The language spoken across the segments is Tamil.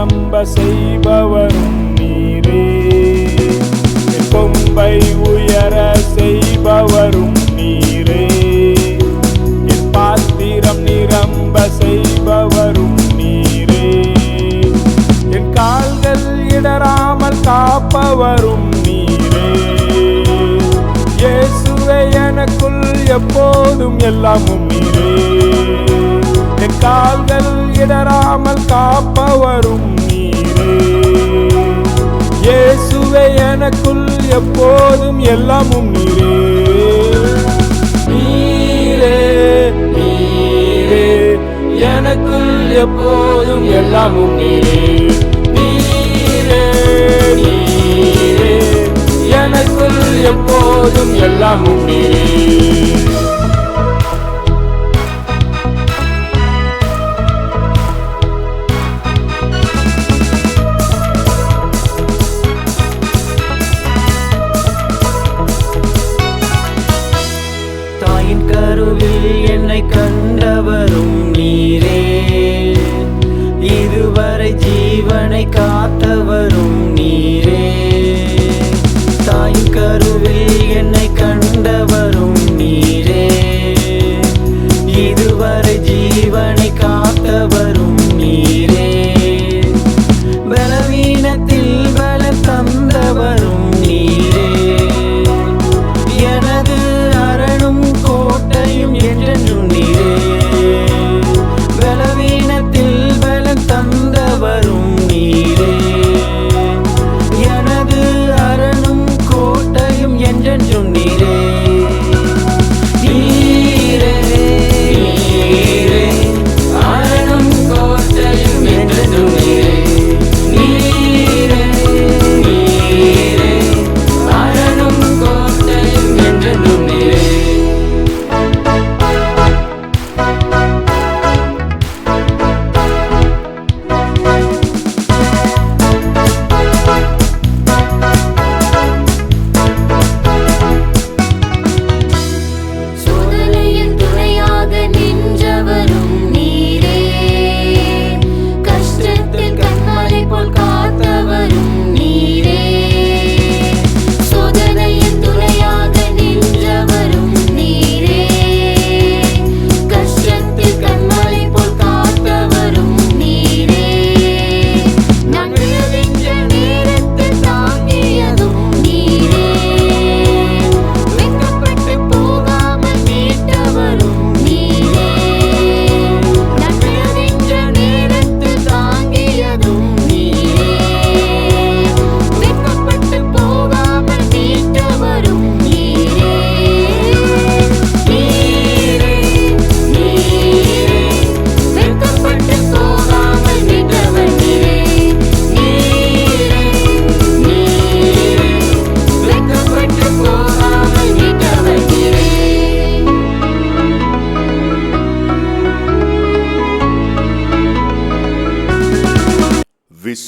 நம்ப செய்பவரும் நீரே. கொம்பை உயர செய்பவரும் நீரே. என் பாத்திரம் நிரம்ப செய்பவரும் நீரே. என் கால்கள் இடராமல் காப்பவரும் நீரே. இயேசுவே எனக்குள் எப்போதும் எல்லாமும் நீரே. என் கா இடராமல் காப்பவரும் நீரே. இயேசுவே எனக்குள் எப்போதும் எல்லாமும் நீரே. நீரே நீரே எனக்குள் எப்போதும் எல்லாமும் நீரே. நீரே நீரே எனக்குள் எப்போதும் எல்லாமும் நீரே. கருவில் என்னை கண்டவரும் நீரே. இதுவரை ஜீவனை கா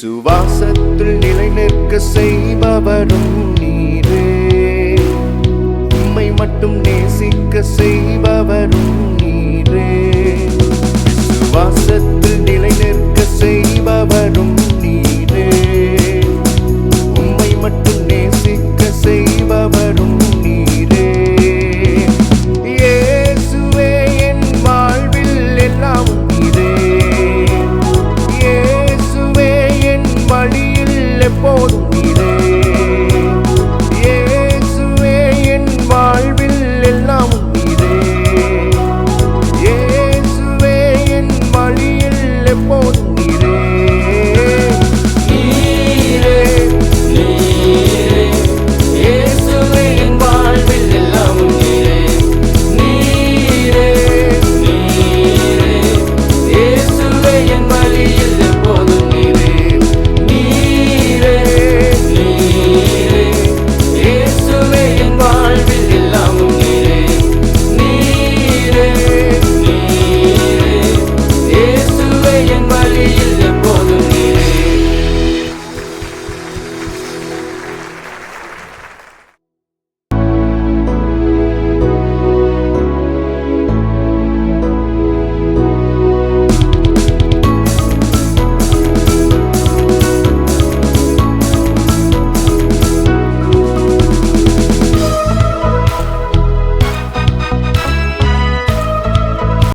விசுவாசத்தில் நிலை நிற்க செய்பவரும்